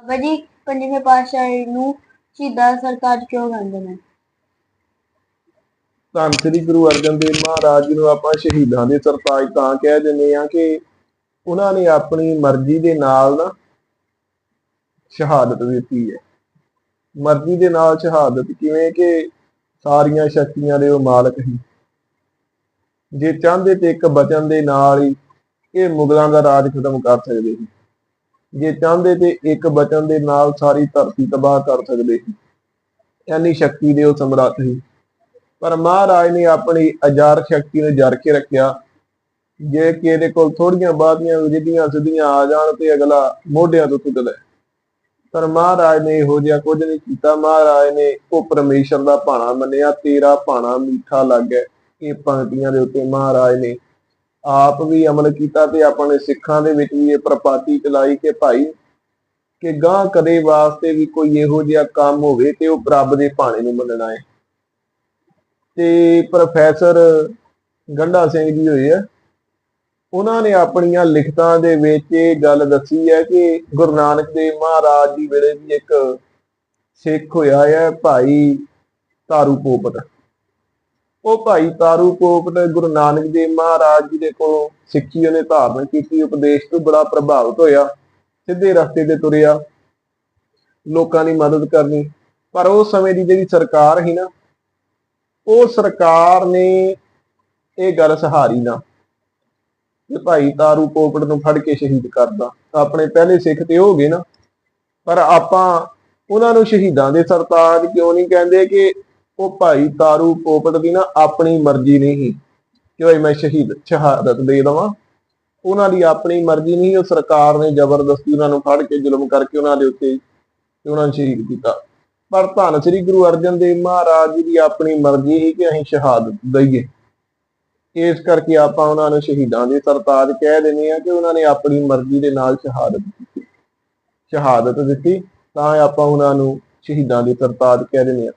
ਬਾਬਾ ਜੀ, ਪੰਜਵੇਂ ਪਾਤਸ਼ਾਹ ਨੂੰ ਸ਼ਹੀਦਾਂ ਸਰਤਾਜ ਕਿਉਂ ਕਹਿੰਦੇ ਨੇ? ਧੰਨ ਸ੍ਰੀ ਗੁਰੂ ਅਰਜਨ ਦੇਵ ਮਹਾਰਾਜ ਜੀ ਨੂੰ ਆਪਾਂ ਸ਼ਹੀਦਾਂ ਦੇ ਸਰਤਾਜ ਤਾਂ ਕਹਿ ਦਿੰਦੇ ਆ ਕਿ ਉਹਨਾਂ ਨੇ ਆਪਣੀ ਮਰਜ਼ੀ ਦੇ ਨਾਲ ਨਾ ਸ਼ਹਾਦਤ ਦਿੱਤੀ ਹੈ। ਮਰਜ਼ੀ ਦੇ ਨਾਲ ਸ਼ਹਾਦਤ ਕਿਵੇਂ ਕਿ ਸਾਰੀਆਂ ਸ਼ਕਤੀਆਂ ਦੇ ਉਹ ਮਾਲਕ ਹੀ ਜੇ ਚਾਹੁੰਦੇ ਤੇ ਇੱਕ ਬਚਨ ਦੇ ਨਾਲ ਹੀ ਇਹ ਮੁਗਲਾਂ ਦਾ ਰਾਜ ਖਤਮ ਕਰ ਸਕਦੇ ਸੀ। ਜੇ ਚਾਹੁੰਦੇ ਤੇ ਇੱਕ ਬਚਨ ਦੇ ਨਾਲ ਸਾਰੀ ਧਰਤੀ ਤਬਾਹ ਕਰ ਸਕਦੇ ਸੀ। ਐਨੀ ਸ਼ਕਤੀ ਦੇ ਉਹ ਸਮਰੱਥ ਸੀ। ਪਰ ਮਹਾਰਾਜ ਨੇ ਆਪਣੀ ਅਜਾਰ ਸ਼ਕਤੀ ਨੂੰ ਜਰ ਕੇ ਰੱਖਿਆ। ਜੇ ਕਿ ਇਹਦੇ ਕੋਲ ਥੋੜੀਆਂ ਬਾਤੀਆਂ ਜਿੱਦੀਆਂ ਸਿੱਧੀਆਂ ਆ ਜਾਣ ਤੇ ਅਗਲਾ ਮੋਢਿਆਂ ਤੋਂ ਟੁੱਟਦਾ ਲੈ। ਪਰ ਮਹਾਰਾਜ ਨੇ ਇਹੋ ਜਿਹਾ ਕੁਝ ਨਹੀਂ ਕੀਤਾ। ਮਹਾਰਾਜ ਨੇ ਉਹ ਪਰਮੇਸ਼ਰ ਦਾ ਭਾਣਾ ਮੰਨਿਆ। ਤੇਰਾ ਭਾਣਾ ਮਿੱਠਾ ਲੱਗਿਆ ਇਹ ਪੰਕਤੀਆਂ ਦੇ ਉੱਤੇ ਮਹਾਰਾਜ ਨੇ ਆਪ ਵੀ ਅਮਲ ਕੀਤਾ ਤੇ ਆਪਣੇ ਸਿੱਖਾਂ ਦੇ ਵਿੱਚ ਵੀ ਇਹ ਪ੍ਰਪਾਤੀ ਚਲਾਈ ਕਿ ਭਾਈ ਕਿ ਗਾਂ ਕਦੇ ਵਾਸਤੇ ਵੀ ਕੋਈ ਇਹੋ ਜਿਹਾ ਕੰਮ ਹੋਵੇ ਤੇ ਉਹ ਰੱਬ ਦੇ ਭਾਣੇ ਨੂੰ ਮੰਨਣਾ ਹੈ। ਤੇ ਪ੍ਰੋਫੈਸਰ ਗੰਡਾ ਸਿੰਘ ਜੀ ਹੋਏ ਆ, ਉਹਨਾਂ ਨੇ ਆਪਣੀਆਂ ਲਿਖਤਾਂ ਦੇ ਵਿੱਚ ਇਹ ਗੱਲ ਦੱਸੀ ਹੈ ਕਿ ਗੁਰੂ ਨਾਨਕ ਦੇਵ ਮਹਾਰਾਜ ਜੀ ਵੇਲੇ ਵੀ ਇੱਕ ਸਿੱਖ ਹੋਇਆ ਹੈ ਭਾਈ ਤਾਰੂ ਪੋਪਟ। ਉਹ ਭਾਈ ਤਾਰੂ ਪੋਪਟ ਗੁਰੂ ਨਾਨਕ ਦੇਵ ਮਹਾਰਾਜ ਜੀ ਦੇ ਕੋਲੋਂ ਸਿੱਖੀ ਉਹਨੇ ਧਾਰਨ ਕੀਤੀ, ਉਪਦੇਸ਼ ਤੋਂ ਬੜਾ ਪ੍ਰਭਾਵਿਤ ਹੋਇਆ, ਸਿੱਧੇ ਰਸਤੇ ਤੇ ਤੁਰਿਆ, ਲੋਕਾਂ ਦੀ ਮਦਦ ਕਰਨੀ। ਪਰ ਉਸ ਸਮੇਂ ਦੀ ਜਿਹੜੀ ਸਰਕਾਰ ਸੀ ਨਾ, ਉਹ ਸਰਕਾਰ ਨੇ ਇਹ ਗੱਲ ਸਹਾਰੀ ਨਾ ਕਿ ਭਾਈ ਤਾਰੂ ਪੋਪਟ ਨੂੰ ਫੜ ਕੇ ਸ਼ਹੀਦ ਕਰਦਾ। ਆਪਣੇ ਪਹਿਲੇ ਸਿੱਖ ਤੇ ਹੋ ਗਏ ਨਾ, ਪਰ ਆਪਾਂ ਉਹਨਾਂ ਨੂੰ ਸ਼ਹੀਦਾਂ ਦੇ ਸਰਤਾਜ ਕਿਉਂ ਨਹੀਂ ਕਹਿੰਦੇ ਕਿ ਉਹ ਭਾਈ ਤਾਰੂ ਪੋਪਟ ਦੀ ਨਾ ਆਪਣੀ ਮਰਜ਼ੀ ਨਹੀਂ ਸੀ। ਕਿ ਭਾਈ ਮੈਂ ਸ਼ਹੀਦ, ਸ਼ਹਾਦਤ ਦੇ ਦਵਾਂ। ਉਹਨਾਂ ਦੀ ਆਪਣੀ ਮਰਜ਼ੀ ਨਹੀਂ ਉਹ ਸਰਕਾਰ ਨੇ ਜ਼ਬਰਦਸਤੀ ਉਹਨਾਂ ਨੂੰ ਫੜ ਕੇ ਜ਼ੁਲਮ ਕਰਕੇ ਉਹਨਾਂ ਦੇ ਉੱਤੇ ਉਹਨਾਂ ਨੂੰ ਸ਼ਹੀਦ ਕੀਤਾ। ਪਰ ਧੰਨ ਸ੍ਰੀ ਗੁਰੂ ਅਰਜਨ ਦੇਵ ਮਹਾਰਾਜ ਜੀ ਦੀ ਆਪਣੀ ਮਰਜ਼ੀ ਸੀ ਕਿ ਅਸੀਂ ਸ਼ਹਾਦਤ ਦਈਏ। ਇਸ ਕਰਕੇ ਆਪਾਂ ਉਹਨਾਂ ਨੂੰ ਸ਼ਹੀਦਾਂ ਦੇ ਸਰਤਾਜ ਕਹਿ ਦਿੰਦੇ ਆ ਕਿ ਉਹਨਾਂ ਨੇ ਆਪਣੀ ਮਰਜ਼ੀ ਦੇ ਨਾਲ ਸ਼ਹਾਦਤ ਦਿੱਤੀ। ਸ਼ਹਾਦਤ ਦਿੱਤੀ, ਤਾਂ ਆਪਾਂ ਉਹਨਾਂ ਨੂੰ ਸ਼ਹੀਦਾਂ ਦੇ ਸਰਤਾਜ ਕਹਿ ਦਿੰਦੇ ਆ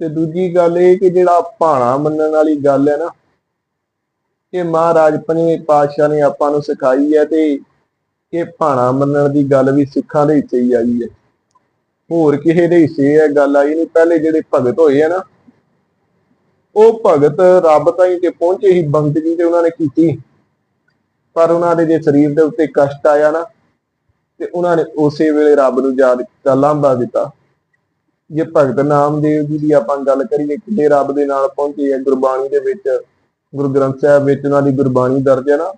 ਤੇ ਦੂਜੀ ਗੱਲ ਇਹ ਕਿ ਜਿਹੜਾ ਭਾਣਾ ਮੰਨਣ ਵਾਲੀ ਗੱਲ ਹੈ ਨਾ, ਇਹ ਮਹਾਰਾਜ ਪੰਜਵੇਂ ਪਾਤਸ਼ਾਹ ਨੇ ਆਪਾਂ ਨੂੰ ਸਿਖਾਈ ਹੈ ਤੇ ਇਹ ਭਾਣਾ ਮੰਨਣ ਦੀ ਗੱਲ ਵੀ ਸਿੱਖਾਂ ਦੇ ਹਿੱਸੇ ਹੀ ਆਈ ਹੈ। ਹੋਰ ਕਿਸੇ ਦੇ ਹਿੱਸੇ ਇਹ ਗੱਲ ਆਈ ਨਹੀਂ, ਪਹਿਲੇ ਜਿਹੜੇ ਭਗਤ ਹੋਏ ਆ ਨਾ, ਉਹ ਭਗਤ ਰੱਬ ਤਾਈਂ ਤੇ ਪਹੁੰਚੇ ਹੀ ਬੰਦਗੀ ਤੇ ਉਹਨਾਂ ਨੇ ਕੀਤੀ। ਪਰ ਉਹਨਾਂ ਦੇ ਜੇ ਸਰੀਰ ਦੇ ਉੱਤੇ ਕਸ਼ਟ ਆਇਆ ਨਾ, ਤੇ ਉਹਨਾਂ ਨੇ ਉਸੇ ਵੇਲੇ ਰੱਬ ਨੂੰ ਯਾਦ ਕਰ ਲਾਂਭਾ ਦਿੱਤਾ। ਜੇ ਭਗਤ ਨਾਮਦੇਵ ਜੀ ਦੀ ਆਪਾਂ ਗੱਲ ਕਰੀਏ, ਕਿਤੇ ਰੱਬ ਦੇ ਨਾਲ ਪਹੁੰਚੇ ਆ ਗੁਰਬਾਣੀ ਦੇ ਵਿੱਚ, ਗੁਰੂ ਗ੍ਰੰਥ ਸਾਹਿਬ ਵਿੱਚ ਉਹਨਾਂ ਦੀ ਗੁਰਬਾਣੀ ਦਰਜ ਹੈ ਨਾ।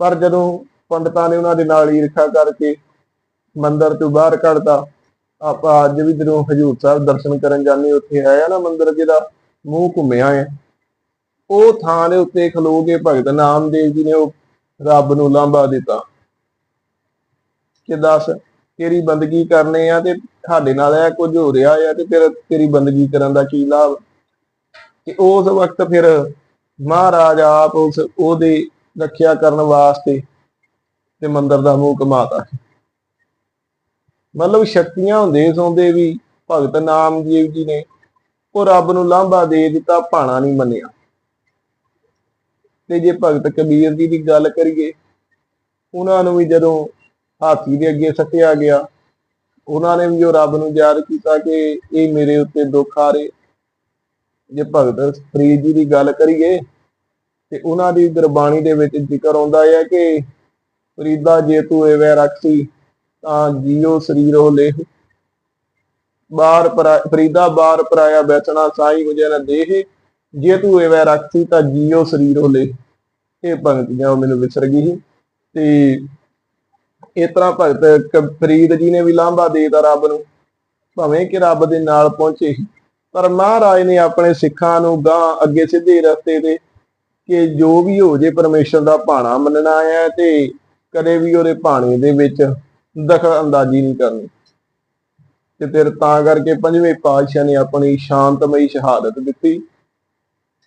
ਪਰ ਜਦੋਂ ਪੰਡਤਾਂ ਨੇ ਉਹਨਾਂ ਦੇ ਨਾਲ ਈਰਖਾ ਕਰਕੇ ਮੰਦਿਰ ਤੋਂ ਬਾਹਰ ਕੱਢਤਾ, ਆਪਾਂ ਅੱਜ ਵੀ ਜਦੋਂ ਹਜੂਰ ਸਾਹਿਬ ਦਰਸ਼ਨ ਕਰਨ ਜਾਂਦੇ ਉੱਥੇ ਹੈ ਨਾ ਮੰਦਿਰ ਜਿਹਦਾ ਮੂੰਹ ਘੁੰਮਿਆ ਹੈ। ਉਹ ਥਾਂ ਦੇ ਉੱਤੇ ਖਲੋ ਕੇ ਭਗਤ ਨਾਮਦੇਵ ਜੀ ਨੇ ਉਹ ਰੱਬ ਨੂੰ ਲਾਂਭਾ ਦਿੱਤਾ। ਕਿ ਦੱਸ ਤੇਰੀ ਬੰਦਗੀ ਕਰਨੇ ਆ ਤੇ ਸਾਡੇ ਨਾਲ ਇਹ ਕੁਝ ਹੋ ਰਿਹਾ ਆ ਤੇ ਫਿਰ ਤੇਰੀ ਬੰਦਗੀ ਕਰਨ ਦਾ ਕੀ ਲਾਭ? ਤੇ ਉਸ ਵਕਤ ਫਿਰ ਮਹਾਰਾਜ ਆਪ ਉਸ ਉਹਦੇ ਰੱਖਿਆ ਕਰਨ ਵਾਸਤੇ ਤੇ ਮੰਦਰ ਦਾ ਮੂੰਹ ਘਮਾਤਾ। ਮਤਲਬ ਸ਼ਕਤੀਆਂ ਹੁੰਦੇ ਸੌਂਦੇ ਵੀ ਭਗਤ ਨਾਮਦੇਵ ਜੀ ਨੇ, ਉਹ ਰੱਬ ਨੂੰ ਲਾਂਭਾ ਦੇ ਦਿੱਤਾ, ਭਾਣਾ ਨਹੀਂ ਮੰਨਿਆ। ਤੇ ਜੇ ਭਗਤ ਕਬੀਰ ਜੀ ਦੀ ਗੱਲ ਕਰੀਏ, ਉਹਨਾਂ ਨੂੰ ਵੀ ਜਦੋਂ ਹਾਥੀ ਦੇ ਅੱਗੇ ਸੱਟਿਆ ਗਿਆ। ਉਹਨਾਂ ਨੇ ਵੀ ਉਹ ਰੱਬ ਨੂੰ ਯਾਦ ਕੀਤਾ ਕਿ ਇਹ ਮੇਰੇ ਉੱਤੇ ਦੁੱਖ ਆ ਰਹੇ। ਜੇ ਭਗਤ ਫਰੀਦ ਜੀ ਦੀ ਗੱਲ ਕਰੀਏ ਤੇ ਉਹਨਾਂ ਦੀ ਗੁਰਬਾਣੀ ਦੇ ਵਿੱਚ ਜ਼ਿਕਰ ਆਉਂਦਾ ਹੈ ਕਿ ਫਰੀਦਾ ਜੇ ਤੂੰ ਐਵੇਂ ਰੱਖੀ ਤਾਂ ਜੀਓ ਸਰੀਰ ਹੋ ਲੇਹ। ਬਾਰ ਪਰਾ- ਫਰੀਦਾ ਬਾਰ ਪਰਾਇਆ ਬੈਠਣਾ ਸਾਈ ਮੁਝੇ ਨਾ ਦੇਹ। ਜੇ ਤੂੰ ਐਵੇਂ ਰੱਖੀ ਤਾਂ ਜੀਓ ਸਰੀਰੋ ਲੇਹ। ਇਹ ਪੰਕਤੀਆਂ ਉਹ ਮੈਨੂੰ ਵਿਸਰ ਗਈ ਸੀ ਤੇ ਇਸ ਤਰ੍ਹਾਂ ਭਗਤ ਫਰੀਦ ਜੀ ਨੇ ਵੀ ਲਾਂਭਾ ਦੇਤਾ ਰੱਬ ਨੂੰ, ਭਾਵੇਂ ਕਿ ਰੱਬ ਦੇ ਨਾਲ ਪਹੁੰਚੇ ਸੀ। ਪਰ ਮਹਾਰਾਜ ਨੇ ਆਪਣੇ ਸਿੱਖਾਂ ਨੂੰ ਗਾਂ ਅੱਗੇ ਸਿੱਧੇ ਰਸਤੇ ਤੇ ਕਿ ਜੋ ਵੀ ਹੋ ਜੇ ਪਰਮੇਸ਼ਰ ਦਾ ਭਾਣਾ ਮੰਨਣਾ ਹੈ ਤੇ ਕਦੇ ਵੀ ਉਹਦੇ ਭਾਣੇ ਦੇ ਵਿੱਚ ਦਖਲ ਅੰਦਾਜ਼ੀ ਨਹੀਂ ਕਰਨੀ। ਤੇ ਫਿਰ ਤਾਂ ਕਰਕੇ ਪੰਜਵੇਂ ਪਾਤਸ਼ਾਹ ਨੇ ਆਪਣੀ ਸ਼ਾਂਤਮਈ ਸ਼ਹਾਦਤ ਦਿੱਤੀ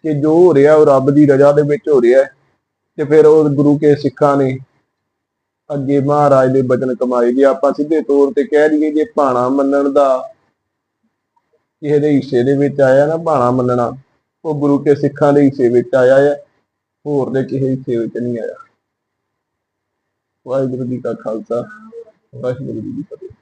ਕਿ ਜੋ ਹੋ ਰਿਹਾ ਉਹ ਰੱਬ ਦੀ ਰਜ਼ਾ ਦੇ ਵਿੱਚ ਹੋ ਰਿਹਾ ਹੈ। ਤੇ ਫਿਰ ਉਹ ਗੁਰੂ ਕੇ ਸਿੱਖਾਂ ਨੇ ਅੱਗੇ ਮਹਾਰਾਜ ਦੇ ਬਚਨ ਕਮਾਏ ਜੇ ਆਪਾਂ ਸਿੱਧੇ ਤੌਰ ਤੇ ਕਹਿ ਦਈਏ ਜੇ ਭਾਣਾ ਮੰਨਣ ਦਾ ਕਿਸੇ ਦੇ ਹਿੱਸੇ ਦੇ ਵਿੱਚ ਆਇਆ ਨਾ ਭਾਣਾ ਮੰਨਣਾ, ਉਹ ਗੁਰੂ ਕੇ ਸਿੱਖਾਂ ਦੇ ਹਿੱਸੇ ਵਿੱਚ ਆਇਆ ਹੈ, ਹੋਰ ਦੇ ਕਿਸੇ ਹਿੱਸੇ ਵਿੱਚ ਨਹੀਂ ਆਇਆ। ਵਾਹਿਗੁਰੂ ਜੀ ਕਾ ਖਾਲਸਾ, ਵਾਹਿਗੁਰੂ ਜੀ ਕੀ ਫਤਿਹ।